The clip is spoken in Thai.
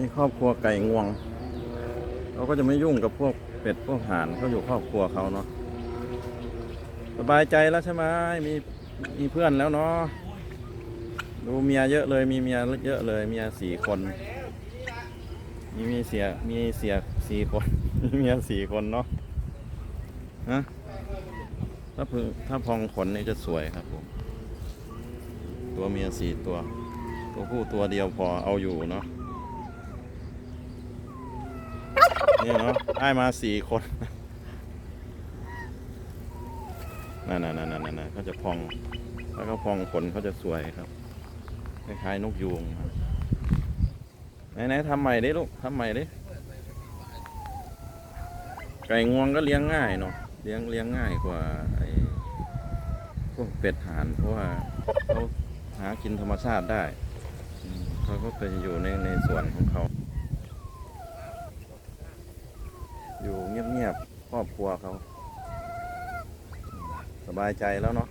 นี่ครอบครัวไก่งวงเขาก็จะไม่ยุ่งกับพวกเป็ดพวกห่านเขาอยู่ครอบครัวเขาเนาะสบายใจแล้วใช่ไหมมีมีเพื่อนแล้วเนาะดูเมียเยอะเลยมีเมียเยอะเลยเมียสี่คน มีมีเสียมีเสียสี่คนมีเมียสี่คนเนาะฮะถ้าพึงถ้าพองขนนี่จะสวยครับผมตัวเมียสี่ตัว ตัวผู้ตัวเดียวพอเอาอยู่เนาะ นี่เนาะได้มาสี่คนนั่นนั่นนั่นนั่นเขาจะพอง แล้วก็พองขนเขาจะสวยครับ คล้ายๆนกยูงไหนไหนทำใหม่ดิลูกทำใหม่ดิไก่งวงก็เลี้ยงง่ายเนาะเลี้ยงเลี้ยงง่ายกว่าไอ้พวกเป็ดห่านเพราะว่าเขาหากินธรรมชาติได้เขาก็ไปอยู่ในในส่วนของเขา อยู่เงียบๆครอบครัวเขา สบายใจแล้วเนาะ